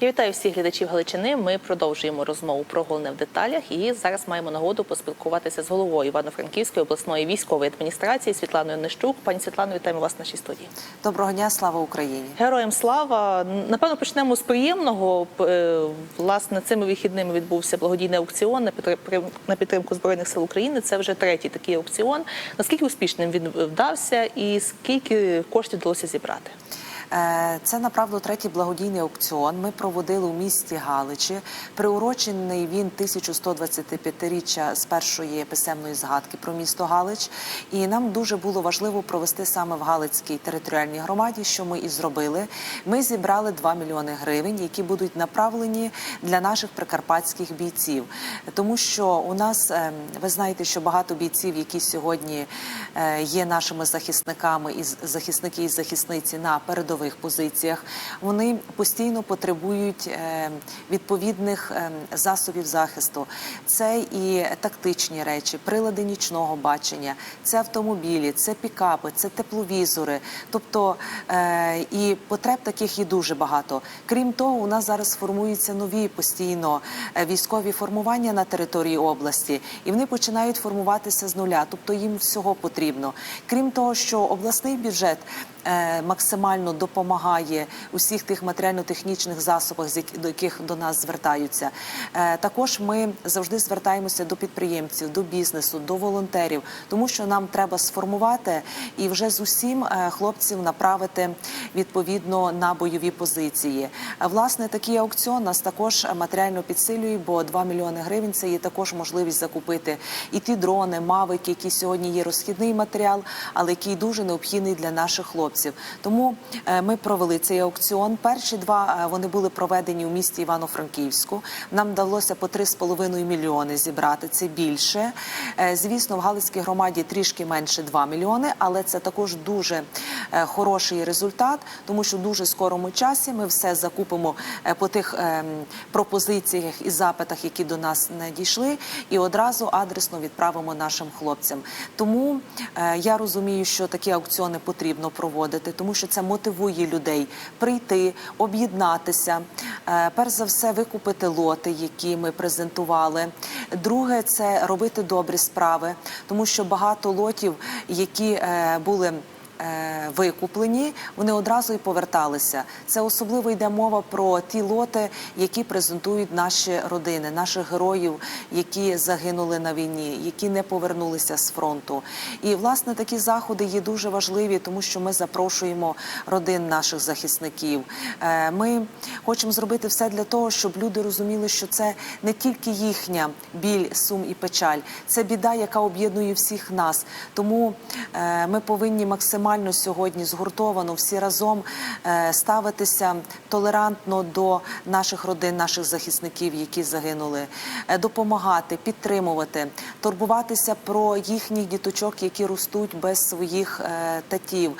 Я вітаю всіх глядачів Галичини. Ми продовжуємо розмову про головне в деталях. І зараз маємо нагоду поспілкуватися з головою Івано-Франківської обласної військової адміністрації Світланою Нищук. Пані Світлано, вітаємо вас в нашій студії. Доброго дня, слава Україні. Героям слава. Напевно, почнемо з приємного. Е, Власне, цими вихідними відбувся благодійний аукціон на підтри- на підтримку збройних сил України. Це вже третій такий аукціон. Наскільки успішним він вдався, і скільки коштів вдалося зібрати? Е, Це направду третій благодійний аукціон. Ми проводили у місті Галичі. Приурочений він 1125-річчя з першої писемної згадки про місто Галич. І нам дуже було важливо провести саме в Галицькій територіальній громаді, що ми і зробили. Ми зібрали 2 мільйони гривень, які будуть направлені для наших прикарпатських бійців. Тому що у нас е, ви знаєте, що багато бійців, які сьогодні е, є нашими захисниками і захисники і захисниці на передових позиціях, вони постійно потребують е, відповідних е, засобів захисту. Це і тактичні речі, прилади нічного бачення, це автомобілі, це пікапи, це тепловізори. Тобто е, і потреб таких є дуже багато. Крім того, у нас зараз формуються нові постійно військові формування на території області, і вони починають формуватися з нуля. Тобто їм всього потрібно. Крім того, що обласний бюджет максимально допомагає усіх тих матеріально-технічних засобах, до яких до нас звертаються. Е, Також ми завжди звертаємося до підприємців, до бізнесу, до волонтерів, тому що нам треба сформувати і вже з усім е, хлопців направити відповідно на бойові позиції. Е, Власне, такий аукціон нас також матеріально підсилює, бо 2 мільйони гривень це є також можливість закупити і ті дрони, мавики, які сьогодні є розхідний матеріал, але який дуже необхідний для наших хлопців. Тому е, ми провели цей аукціон. Перші два е, вони були проведені у місті Івано-Франківську. Нам вдалося по 3,5 мільйони зібрати. Це більше. Е, Звісно, в Галицькій громаді трішки менше 2 мільйони, але це також дуже хороший результат, тому що дуже скорому часі ми все закупимо по тих ем, пропозиціях і запитах, які до нас надійшли, і одразу адресно відправимо нашим хлопцям. Тому я розумію, що такі аукціони потрібно проводити, тому що це мотивує людей прийти, об'єднатися. Е, Перш за все, викупити лоти, які ми презентували. Друге, це робити добрі справи, тому що багато лотів, які е, були. Е, Викуплені, вони одразу і поверталися. Це особливо йде мова про ті лоти, які презентують наші родини, наших героїв, які загинули на війні, які не повернулися з фронту. І власне такі заходи є дуже важливі, тому що ми запрошуємо родин наших захисників. Е, Ми хочемо зробити все для того, щоб люди розуміли, що це не тільки їхня біль, сум і печаль, це біда, яка об'єднує всіх нас. Тому е, ми повинні максимально сьогодні згуртовано всі разом е, ставитися толерантно до наших родин, наших захисників, які загинули, е, допомагати, підтримувати, турбуватися про їхніх діточок, які ростуть без своїх е, татів.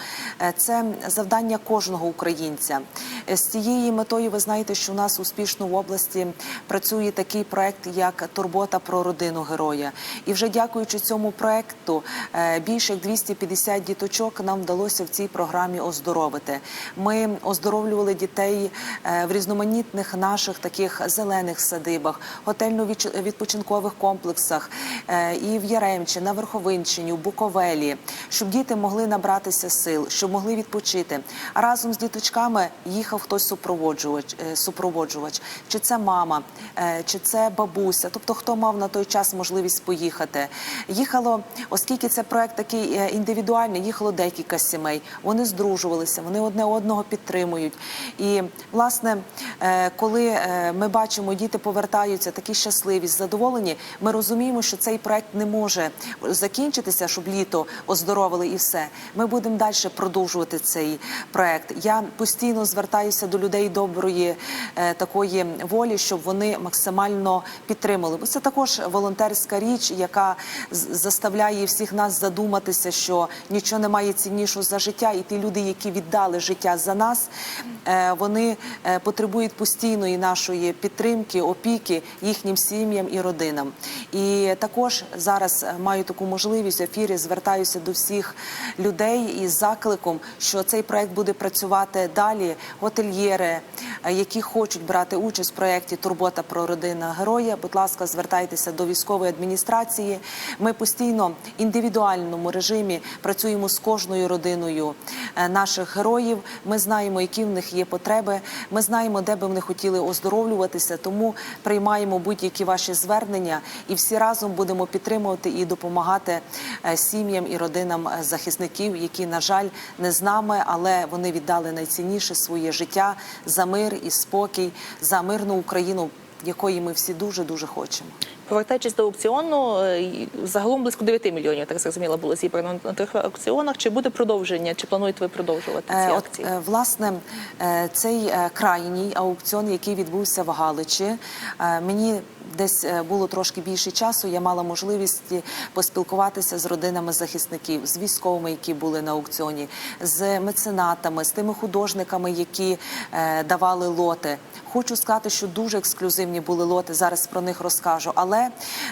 Це завдання кожного українця. З цією метою ви знаєте, що у нас успішно в області працює такий проект, як Турбота про родину героя. І вже дякуючи цьому проекту, більше як 250 діточок нам вдалося в цій програмі оздоровити. Ми оздоровлювали дітей е, в різноманітних наших таких зелених садибах, готельно-відпочинкових комплексах е, і в Яремчі, на Верховинщині, у Буковелі, щоб діти могли набратися сил, щоб могли відпочити. А разом з діточками їхав хтось супроводжувач, е, супроводжувач, чи це мама, чи це бабуся, тобто хто мав на той час можливість поїхати. Їхало, оскільки це проект такий індивідуальний, їхало декілька сімей. Вони здружувалися, вони одне одного підтримують. І власне, е, коли е, ми бачимо, діти повертаються такі щасливі, задоволені, ми розуміємо, що цей проект не може закінчитися, щоб літо оздоровили і все. Ми будемо далі продовжувати цей проект. Я постійно звертаюся до людей доброї е, такої волі, щоб вони максимально підтримали. Це також волонтерська річ, яка заставляє всіх нас задуматися, що нічого немає цінніше. Найголовнішу за життя, і ті люди, які віддали життя за нас, е, вони е, потребують постійної нашої підтримки, опіки їхнім сім'ям і родинам. І також зараз маю таку можливість в ефірі. Звертаюся до всіх людей із закликом, що цей проект буде працювати далі. Готельєри, е, які хочуть брати участь в проєкті Турбота про родина героя. Будь ласка, звертайтеся до військової адміністрації. Ми постійно в індивідуальному режимі працюємо з кожною родиною е, наших героїв. Ми знаємо, які в них є потреби. Ми знаємо, де би вони хотіли оздоровлюватися. Тому приймаємо будь-які ваші звернення і всі разом будемо підтримувати і допомагати е, сім'ям і родинам е, захисників, які, на жаль, не з нами, але вони віддали найцінніше своє життя за мир і спокій, за мирну Україну, якої ми всі дуже дуже хочемо. Повертаючись до аукціону, е, загалом близько 9 мільйонів, так зрозуміло, було зібрано на трьох аукціонах. Чи буде продовження, чи плануєте ви продовжувати ці Е, акції? От, е, власне, цей крайній аукціон, який відбувся в Галичі, мені десь було трошки більше часу. Я мала можливість поспілкуватися з родинами захисників, з військовими, які були на аукціоні, з меценатами, з тими художниками, які давали лоти. Хочу сказати, що дуже ексклюзивні були лоти. Зараз про них розкажу. Але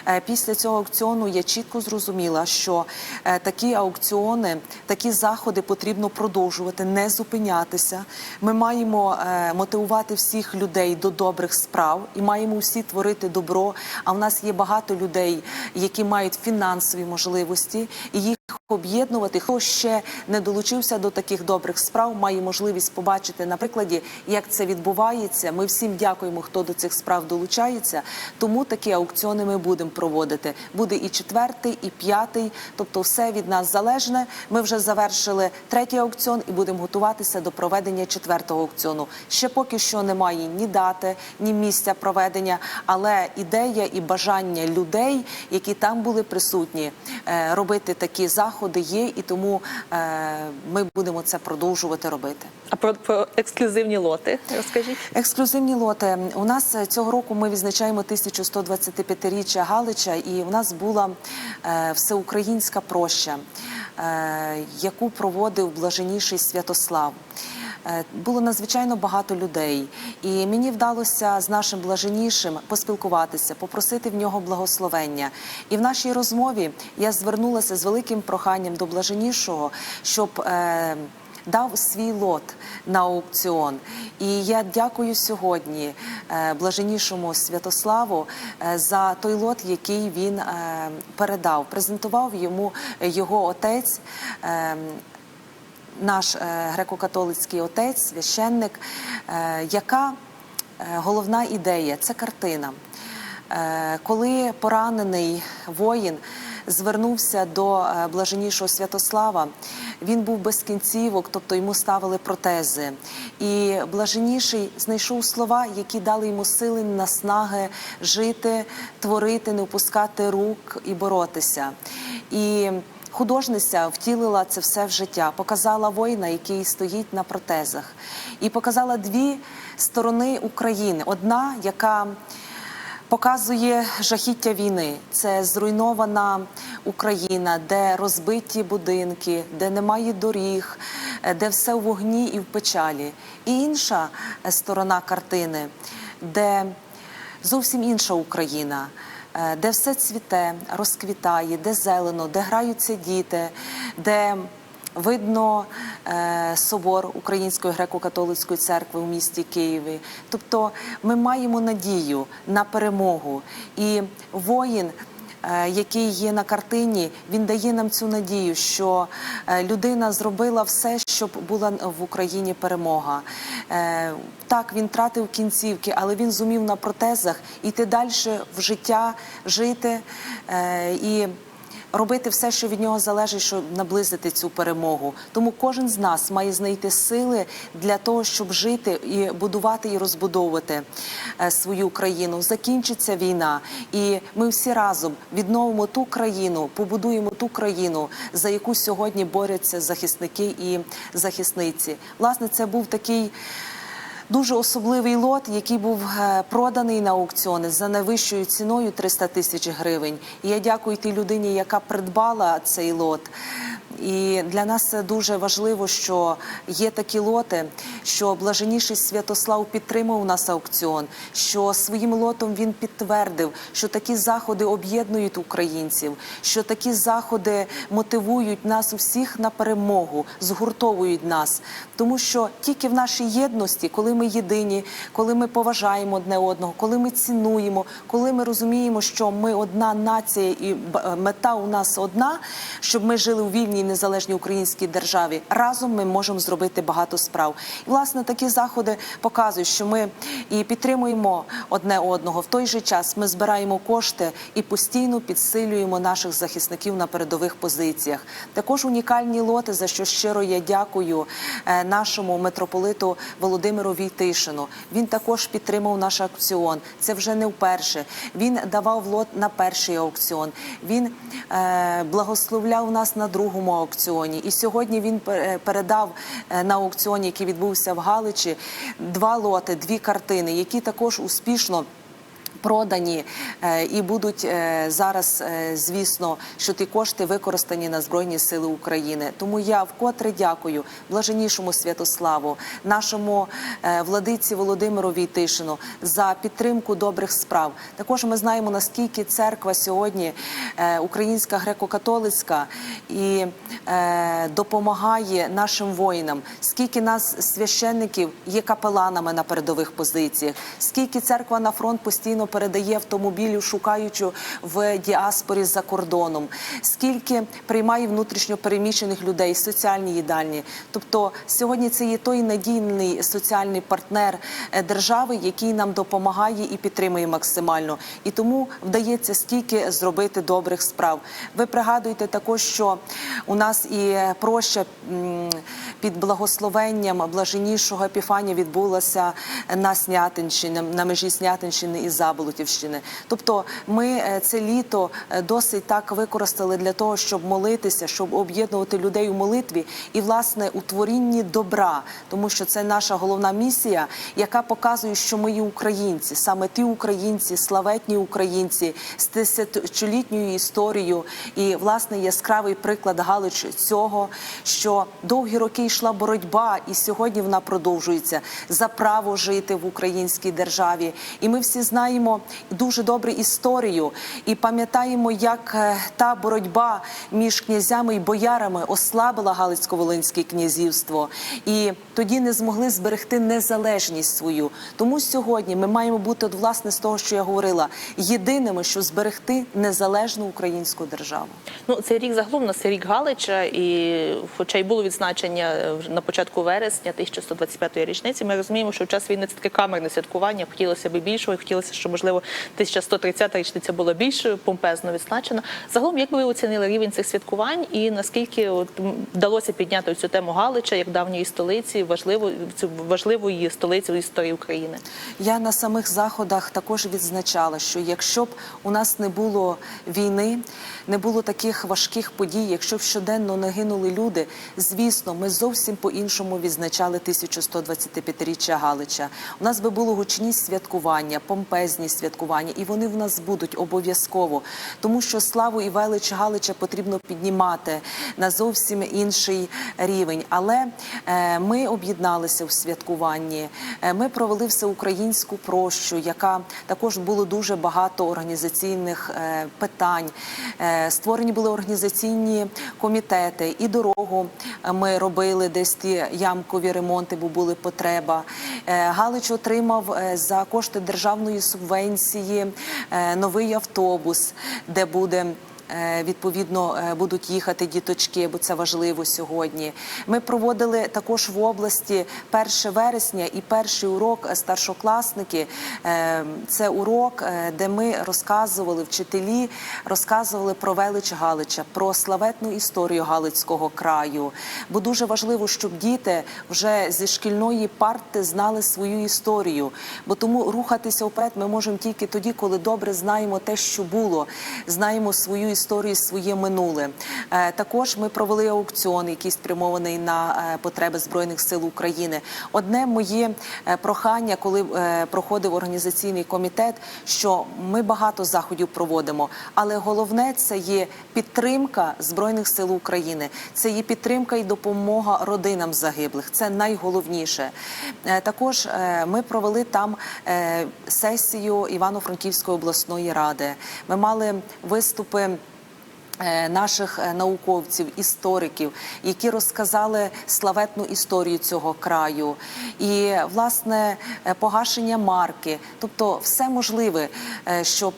е, після цього аукціону я чітко зрозуміла, що е, такі аукціони, такі заходи потрібно продовжувати, не зупинятися. Ми маємо е, мотивувати всіх людей до добрих справ і маємо всі творити добро. А в нас є багато людей, які мають фінансові можливості, і їх об'єднувати. Хто ще не долучився до таких добрих справ, має можливість побачити на прикладі, як це відбувається. Ми всім дякуємо, хто до цих справ долучається. Тому такі аукціони ми будемо проводити. Буде і четвертий, і п'ятий. Тобто, все від нас залежне. Ми вже завершили третій аукціон і будемо готуватися до проведення четвертого аукціону. Ще поки що немає ні дати, ні місця проведення, але ідея і бажання людей, які там були присутні, е, робити такі заходи є, і тому е, ми будемо це продовжувати робити. А про, про ексклюзивні лоти розкажіть. Ексклюзивні лоти. У нас е, цього року ми відзначаємо 1125-річчя Галича, і у нас була е, всеукраїнська проща, е, яку проводив блаженіший Святослав. Е, Було надзвичайно багато людей, і мені вдалося з нашим блаженішим поспілкуватися, попросити в нього благословення. І в нашій розмові я звернулася з великим проханням до блаженішого, щоб е, дав свій лот на аукціон. І я дякую сьогодні е, блаженнішому Святославу за той лот, який він передав. Презентував йому його отець. Наш е, греко-католицький отець, священник, е, яка е, головна ідея це картина. Коли поранений воїн звернувся до блаженнішого Святослава, він був без кінцівок, тобто йому ставили протези. І блаженніший знайшов слова, які дали йому сили наснаги жити, творити, не опускати рук і боротися. І Художниця втілила це все в життя, показала воїна, який стоїть на протезах, і показала дві сторони України: одна, яка показує жахіття війни. Це зруйнована Україна, де розбиті будинки, де немає доріг, де все в вогні і в печалі. І інша е, сторона картини, де зовсім інша Україна. Е, Де все цвіте, розквітає, де зелено, де граються діти, де видно е, собор Української греко-католицької церкви у місті Києві. Тобто ми маємо надію на перемогу. І воїн, який є на картині, він дає нам цю надію, що е, людина зробила все, щоб була в Україні перемога. Е, Так, він тратив кінцівки, але він зумів на протезах іти далі в життя, жити е, і робити все, що від нього залежить, щоб наблизити цю перемогу. Тому кожен з нас має знайти сили для того, щоб жити і будувати і розбудовувати е, свою країну. Закінчиться війна, і ми всі разом відновимо ту країну, побудуємо ту країну, за яку сьогодні борються захисники і захисниці. Власне, це був такий. Дуже особливий лот, який був е, проданий на аукціони за найвищою ціною 300 тисяч гривень. І я дякую тій людині, яка придбала цей лот. І для нас дуже важливо, що є такі лоти, що блаженніший Святослав підтримав у нас аукціон, що своїм лотом він підтвердив, що такі заходи об'єднують українців, що такі заходи мотивують нас усіх на перемогу, згуртовують нас. Тому що тільки в нашій єдності, коли ми єдині, коли ми поважаємо одне одного, коли ми цінуємо, коли ми розуміємо, що ми одна нація і мета у нас одна, щоб ми жили у вільній незалежній українській державі. Разом ми можемо зробити багато справ. І власне такі заходи показують, що ми і підтримуємо одне одного. В той же час ми збираємо кошти і постійно підсилюємо наших захисників на передових позиціях. Також унікальні лоти, за що щиро я дякую е, нашому митрополиту Володимиру Війтишину. Він також підтримав наш аукціон. Це вже не вперше. Він давав лот на перший аукціон. Він е, благословляв нас на другому аукціоні. І сьогодні він пе- передав е, на аукціоні, який відбувся в Галичі, два лоти, дві картини, які також успішно. Продані е, і будуть е, зараз, е, звісно, що ті кошти використані на збройні сили України. Тому я вкотре дякую блаженнішому Святославу, нашому владиці Володимиру Війтишину за підтримку добрих справ. Також ми знаємо наскільки церква сьогодні, українська греко-католицька, і допомагає нашим воїнам. Скільки нас священників є капеланами на передових позиціях, скільки церква на фронт постійно передає автомобілів, шукаючи в діаспорі за кордоном, скільки приймає внутрішньо переміщених людей, соціальні їдальні. Тобто сьогодні це є той надійний соціальний партнер е, держави, який нам допомагає і підтримує максимально. І тому вдається стільки зробити добрих справ. Ви пригадуєте також, що у нас і проща під благословенням блаженнішого Епіфанія відбулася на Снятинщині, на межі Снятинщини і Заболотівщини. Тобто, ми е, це літо е, досить так використали для того, щоб молитися, щоб об'єднувати людей у молитві і власне у творінні добра, тому що це наша головна місія, яка показує, що ми є українці, саме ті українці, славетні українці з тисячолітньою історією, і власне яскравий приклад Галич цього, що довгі роки йшла боротьба, і сьогодні вона продовжується за право жити в українській державі. І ми всі знаємо дуже добре історію і пам'ятаємо, як е, та боротьба між князями і боярами ослабила Галицько-Волинське князівство, і тоді не змогли зберегти незалежність свою. Тому сьогодні ми маємо бути от, власне з того, що я говорила, єдиними, що зберегти незалежну українську державу. Ну, цей рік загалом у нас це рік Галича, і хоча й було відзначення е, на початку вересня 1125-ї річниці, ми розуміємо, що в час війни це таке камерне святкування. Хотілося б більшого, і хотілося, щоб можливо 1130-та річниця була більш помпезно відзначена. Загалом, як би ви оцінили рівень цих святкувань, і наскільки от вдалося підняти цю тему Галича як давньої столиці, важливо цю важливої столиці в історії України? Я на самих заходах також відзначала, що якщо б у нас не було війни, не було таких важких подій, якщо б щоденно не гинули люди, звісно, ми зовсім по-іншому відзначали 1125-річчя Галича. У нас би було гучні святкування, помпезні святкування, і вони в нас будуть обов'язково, тому що славу і велич Галича потрібно піднімати на зовсім інший рівень. Але е, ми об'єдналися в святкуванні. Е, Ми провели всеукраїнську прощу, яка також було дуже багато організаційних е, питань. Створені були організаційні комітети, і дорогу ми робили десь ті ямкові ремонти, бо були потреба. Галич отримав за кошти державної субвенції е, новий автобус, де буде. Е, Відповідно, е, будуть їхати діточки, бо це важливо сьогодні. Ми проводили також в області 1 вересня і перший урок старшокласники. Е, Це урок, де ми розказували вчителі, розказували про велич Галича, про славетну історію Галицького краю. Бо дуже важливо, щоб діти вже зі шкільної парти знали свою історію. Бо тому рухатися вперед ми можемо тільки тоді, коли добре знаємо те, що було, знаємо свою історію історію, своє минуле. Е, Також ми провели аукціон, який спрямований на е, потреби збройних сил України. Одне моє е, прохання, коли проходив організаційний комітет, що ми багато заходів проводимо, але головне це є підтримка збройних сил України. Це є підтримка і допомога родинам загиблих. Це найголовніше. Також ми провели там сесію Івано-Франківської обласної ради. Ми мали виступи. Е, Наших е, науковців, істориків, які розказали славетну історію цього краю, і власне е, погашення марки, тобто все можливе, щоб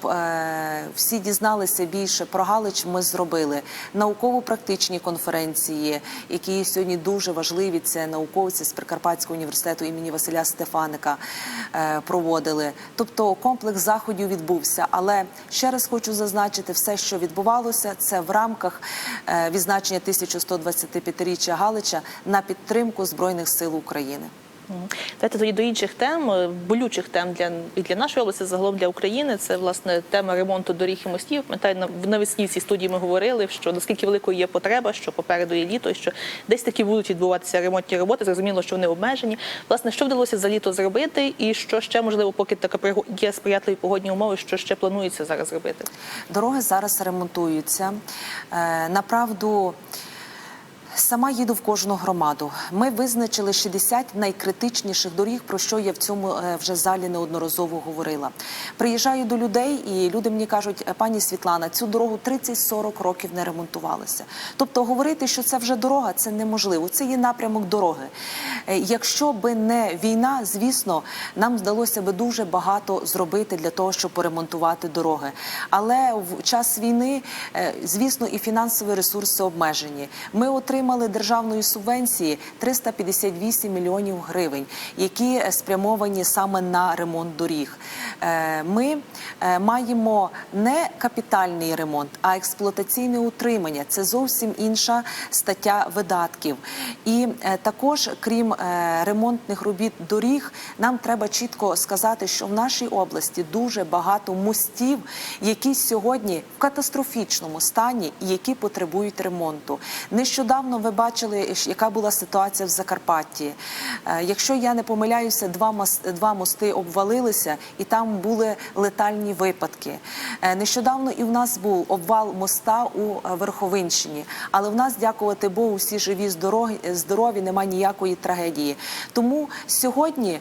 всі дізналися більше про Галич. Ми зробили науково-практичні конференції, які сьогодні дуже важливі. Це науковці з Прикарпатського університету імені Василя Стефаника проводили. Тобто комплекс заходів відбувся. Але ще раз хочу зазначити, все, що відбувалося, це в рамках е, відзначення 1125-річчя Галича на підтримку збройних сил України. Давайте тоді до інших тем, е, болючих тем для і для нашої області, загалом для України. Це власне тема ремонту доріг і мостів. Пам'ятаю, навесні в цій студії ми говорили, що наскільки великою є потреба, що попереду є літо, що десь таки будуть відбуватися ремонтні роботи. Зрозуміло, що вони обмежені. Власне, що вдалося за літо зробити, і що ще можливо, поки така є сприятливі погодні умови, що ще планується зараз робити? Дороги зараз ремонтуються. Е, Направду. Сама їду в кожну громаду. Ми визначили 60 найкритичніших доріг, про що я в цьому е, вже залі неодноразово говорила. Приїжджаю до людей, і люди мені кажуть, «Е, пані Світлана, цю дорогу 30-40 років не ремонтувалася. Тобто говорити, що це вже дорога, це неможливо. Це є напрямок дороги. Е, Якщо би не війна, звісно, нам вдалося би дуже багато зробити для того, щоб поремонтувати дороги. Але в час війни, звісно, і фінансові ресурси обмежені. Ми отримали державної субвенції 358 мільйонів гривень, які е, спрямовані саме на ремонт доріг. Е, Ми е, маємо не капітальний ремонт, а експлуатаційне утримання. Це зовсім інша стаття видатків. І також, крім ремонтних робіт доріг, нам треба чітко сказати, що в нашій області дуже багато мостів, які сьогодні в катастрофічному стані і які потребують ремонту. Нещодавно ви бачили, яка була ситуація в Закарпатті. Е, Якщо я не помиляюся, два мос- мости обвалилися, і там були летальні випадки. Е, Нещодавно і в нас був обвал моста у е, Верховинщині, але в нас, дякувати Богу, всі живі, здорові, немає ніякої трагедії. Тому сьогодні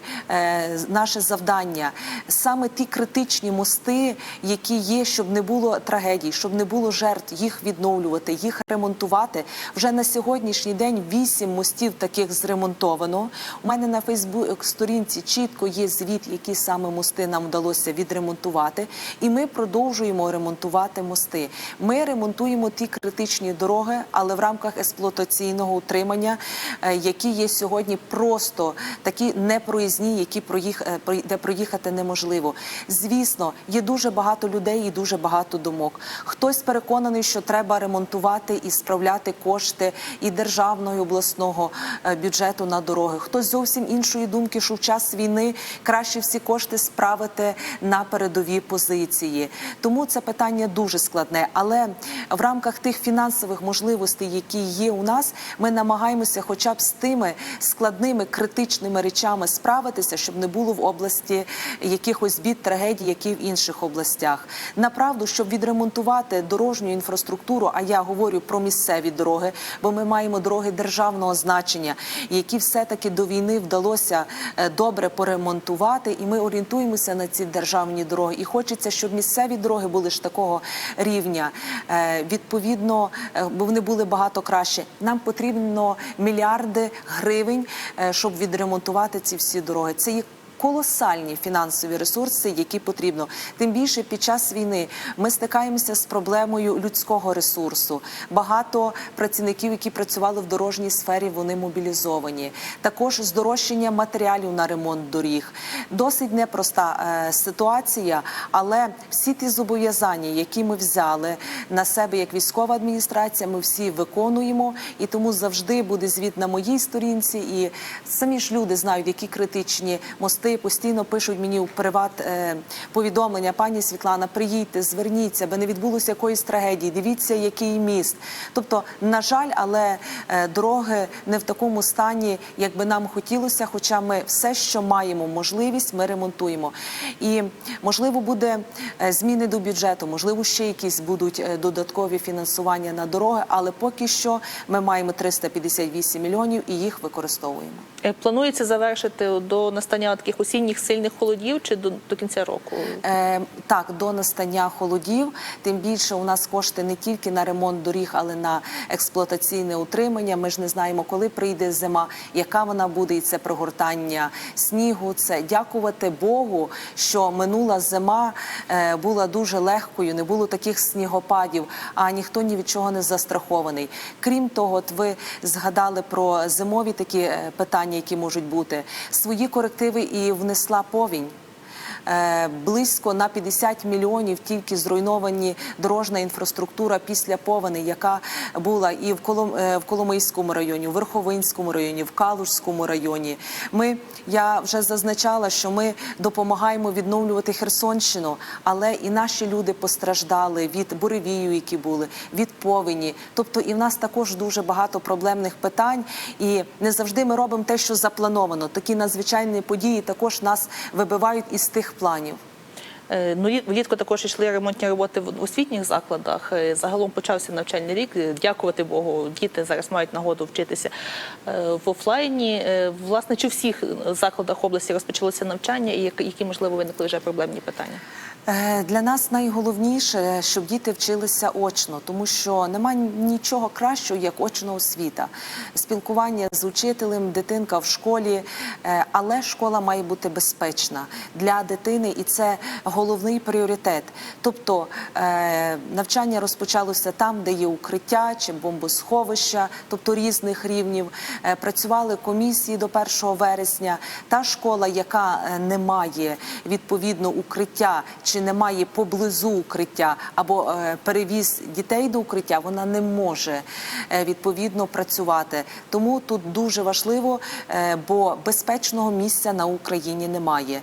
наше завдання саме ті критичні мости, які є, щоб не було трагедій, щоб не було жертв, їх відновлювати, їх ремонтувати. Вже на сьогоднішній день вісім мостів таких зремонтовано. У мене на Фейсбук сторінці чітко є звіт, які саме мости нам вдалося відремонтувати, і ми продовжуємо ремонтувати мости. Ми ремонтуємо ті критичні дороги, але в рамках експлуатаційного утримання, е, які є сьогодні просто такі непроїзні, які проїх, е, де проїхати неможливо. Звісно, є дуже багато людей і дуже багато думок. Хтось переконаний, що треба ремонтувати і справляти кошти і державного і обласного е, бюджету на дороги. Хтось зовсім іншої думки, що в час війни краще всі кошти справити на передові позиції. Тому це питання дуже складне. Але в рамках тих фінансових можливостей, які є у нас, ми намагаємося, хоча б з тими складними критичними речами справитися, щоб не було в області якихось бід, трагедій, які в інших областях. Направду, щоб відремонтувати дорожню інфраструктуру, а я говорю про місцеві дороги, бо маємо дороги державного значення, які все-таки до війни вдалося е, добре поремонтувати, і ми орієнтуємося на ці державні дороги. І хочеться, щоб місцеві дороги були ж такого рівня. Е, Відповідно, е, бо вони були багато краще. Нам потрібно мільярди гривень, щоб відремонтувати ці всі дороги. Це є колосальні фінансові ресурси, які потрібно. Тим більше під час війни ми стикаємося з проблемою людського ресурсу. Багато працівників, які працювали в дорожній сфері, вони мобілізовані. Також здорожчання матеріалів на ремонт доріг. досить непроста е, ситуація, але всі ті зобов'язання, які ми взяли на себе як військова адміністрація, ми всі виконуємо, і тому завжди буде звіт на моїй сторінці. І самі ж люди знають, які критичні мости постійно пишуть мені у приват е, повідомлення. Пані Світлана, приїдьте, зверніться, аби не відбулося якоїсь трагедії. Дивіться, який міст. Тобто, на жаль, але е, дороги не в такому стані, як би нам хотілося. Хоча ми все, що маємо можливість, ми ремонтуємо. І можливо буде е, зміни до бюджету, можливо, ще якісь будуть додаткові фінансування на дороги, але поки що ми маємо 358 мільйонів і їх використовуємо. Планується завершити до настання таких осінніх сильних холодів чи до, до кінця року? Е, так, до настання холодів. Тим більше у нас кошти не тільки на ремонт доріг, але на експлуатаційне утримання. Ми ж не знаємо, коли прийде зима, яка вона буде, і це прогортання снігу. Це дякувати Богу, що минула зима е, була дуже легкою, не було таких снігопадів, а ніхто ні від чого не застрахований. Крім того, от ви згадали про зимові такі е, питання, які можуть бути. Свої корективи і внесла повінь. Е, близько на 50 мільйонів тільки зруйновані дорожна інфраструктура після повені, яка була і в Колом е, Коломийському районі, в Верховинському районі, в Калужському районі. Ми я вже зазначала, що ми допомагаємо відновлювати Херсонщину, але і наші люди постраждали від буревію, які були, від повені. Тобто, і в нас також дуже багато проблемних питань, і не завжди ми робимо те, що заплановано. Такі надзвичайні події також нас вибивають із тих планів. Е, Ну, влітку також йшли ремонтні роботи в освітніх закладах. Е, Загалом почався навчальний рік. Е, Дякувати Богу, діти зараз мають нагоду вчитися в офлайні. Власне, чи в всіх закладах області розпочалося навчання, і які, можливо виникли вже проблемні питання? Е, Для нас найголовніше, щоб діти вчилися очно, тому що немає нічого кращого, як очна освіта, спілкування з учителем, дитинка в школі, е, але школа має бути безпечна для дитини, і це головний пріоритет. Тобто е, навчання розпочалося там, де є укриття чи бомбосховища, тобто різних рівнів. Працювали комісії до 1 вересня. Та школа, яка не має відповідно укриття чи не має поблизу укриття або е, перевіз дітей до укриття, вона не може е, відповідно працювати. Тому тут дуже важливо, е, бо безпечного місця на Україні немає.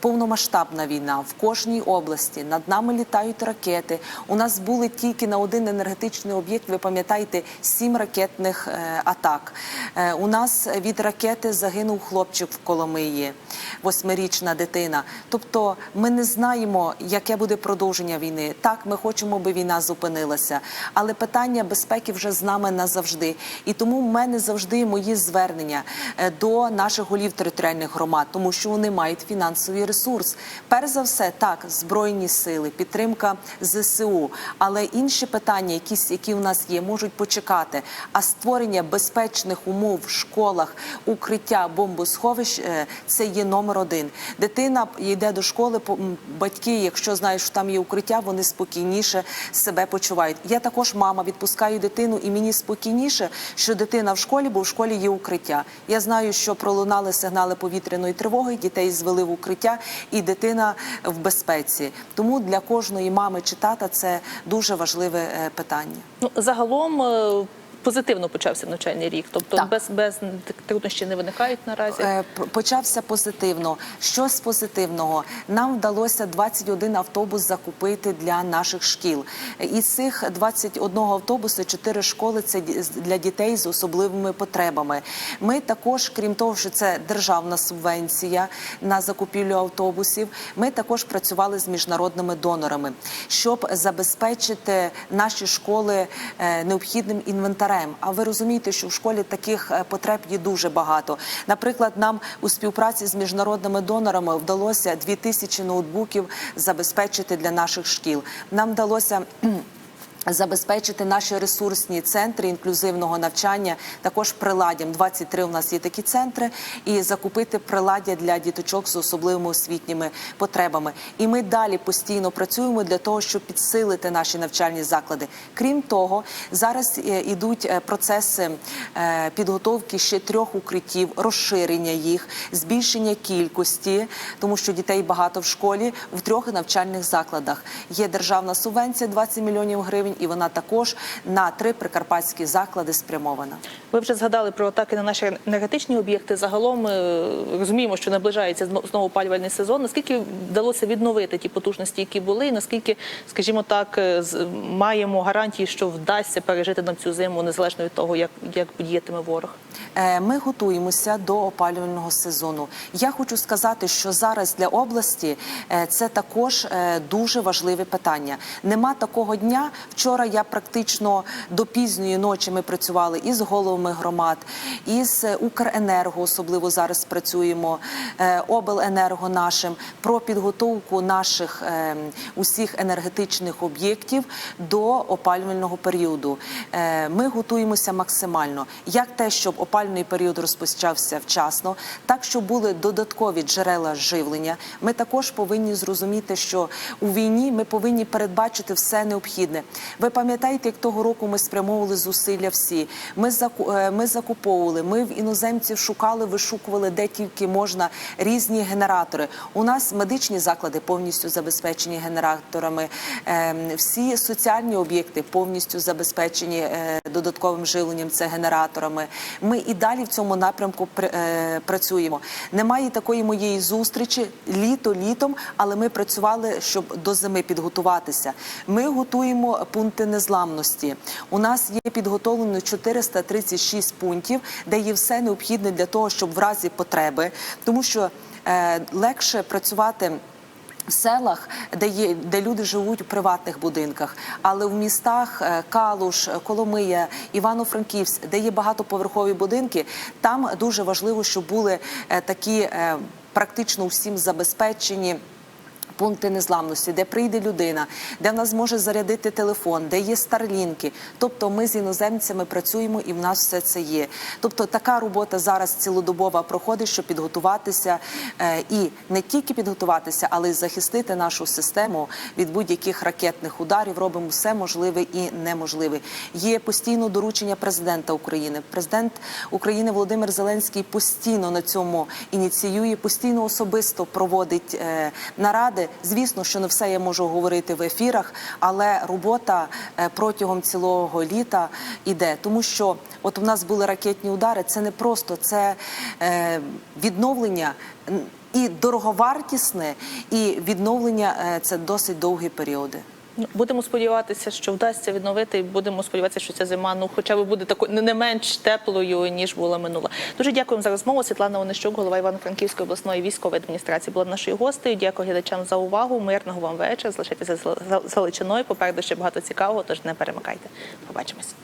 Повномасштабна війна в кожній області. Над нами літають ракети. У нас були тільки на один енергетичний об'єкт. Ви пам'ятаєте, сім ракетних атак. У нас від ракети загинув хлопчик в Коломиї, восьмирічна дитина. Тобто, ми не знаємо, яке буде продовження війни. Так, ми хочемо, би війна зупинилася, але питання безпеки вже з нами назавжди. І тому в мене завжди мої звернення е, до наших голів територіальних громад, тому що вони мають фінансовий ресурс. Перш за все, так, збройні сили, підтримка ЗСУ, але інші питання, якісь які у нас є, можуть почекати. А створення безпечних умов в школах, укриття бомбосховищ е, це є номер один. Дитина йде до школи, м, батьки, якщо знають, що там є укриття, вони спокійніше себе почувають. Я також мама відпускаю дитину, і мені спокійніше, що дитина в школі, бо в школі є укриття. Я знаю, що пролунали сигнали повітряної тривоги, дітей звели в укриття, і дитина в безпеці. Тому для кожної мами чи тата це дуже важливе е, питання. Ну загалом. Позитивно почався навчальний рік, тобто Так. без, без труднощів не виникають наразі. Е, Почався позитивно. Що з позитивного? Нам вдалося 21 автобус закупити для наших шкіл. Із цих 21 автобусу 4 школи це для дітей з особливими потребами. Ми також, крім того, що це державна субвенція на закупівлю автобусів. Ми також працювали з міжнародними донорами, щоб забезпечити наші школи е, необхідним інвентарем. А ви розумієте, що в школі таких е, потреб є дуже багато. Наприклад, нам у співпраці з міжнародними донорами вдалося 2000 ноутбуків забезпечити для наших шкіл. Нам вдалося. Забезпечити наші ресурсні центри інклюзивного навчання також приладдям. 23 у нас є такі центри, і закупити приладдя для діточок з особливими освітніми потребами. І ми далі постійно працюємо для того, щоб підсилити наші навчальні заклади. Крім того, зараз е, ідуть е, процеси е, підготовки ще трьох укриттів, розширення їх, збільшення кількості, тому що дітей багато в школі в трьох навчальних закладах. Є державна субвенція 20 мільйонів гривень, і вона також на три прикарпатські заклади спрямована. Ви вже згадали про атаки на наші енергетичні об'єкти. Загалом е, розуміємо, що наближається знову опалювальний сезон. Наскільки вдалося відновити ті потужності, які були, і наскільки, скажімо так, е, маємо гарантії, що вдасться пережити нам цю зиму незалежно від того, як, як діятиме ворог? Е, Ми готуємося до опалювального сезону. Я хочу сказати, що зараз для області це також дуже важливе питання. Нема такого дня. Вчора я практично до пізньої ночі ми працювали із головами громад, із Укренерго, особливо зараз працюємо е, обленерго нашим про підготовку наших е, усіх енергетичних об'єктів до опалювального періоду. Е, Ми готуємося максимально. Як те, щоб опалювальний період розпочався вчасно, так щоб були додаткові джерела живлення. Ми також повинні зрозуміти, що у війні ми повинні передбачити все необхідне. Ви пам'ятаєте, як того року ми спрямовували зусилля всі. Ми е, ми закуповували. Ми в іноземців шукали, вишукували де тільки можна різні генератори. У нас медичні заклади повністю забезпечені генераторами. Ем, Всі соціальні об'єкти повністю забезпечені е, додатковим живленням. Це генераторами. Ми і далі в цьому напрямку пр- е, працюємо. Немає такої моєї зустрічі літо літом, але ми працювали, щоб до зими підготуватися. Ми готуємо пункти незламності. У нас є підготовлено 436 пунктів, де є все необхідне для того, щоб в разі потреби, тому що е, легше працювати. В селах, де є де люди живуть у приватних будинках, але в містах е, Калуш, Коломия, Івано-Франківськ, де є багатоповерхові будинки, там дуже важливо, щоб були е, такі е, практично всім забезпечені. Пункти незламності, де прийде людина, де в нас зможе зарядити телефон, де є старлінки. Тобто ми з іноземцями працюємо і в нас все це є. Тобто така робота зараз цілодобова проходить, щоб підготуватися е, і не тільки підготуватися, але й захистити нашу систему від будь-яких ракетних ударів. Робимо все можливе і неможливе. Є постійно доручення президента України. Президент України Володимир Зеленський постійно на цьому ініціює, постійно особисто проводить е, наради. Звісно, що не все я можу говорити в ефірах, але робота е, протягом цілого літа іде, тому що от у нас були ракетні удари. Це не просто це е, відновлення. І дороговартісне, і відновлення е, це досить довгі періоди. Ну, Будемо сподіватися, що вдасться відновити, і будемо сподіватися, що ця зима ну хоча б буде такою не менш теплою ніж була минула. Дуже дякуємо за розмову. Світлана Онищук, голова Івано-Франківської обласної військової адміністрації, була нашою гостею. Дякую глядачам за увагу. Мирного вам вечора. Залишайтеся з Галичиною. Попереду ще багато цікавого. Тож не перемикайте. Побачимось.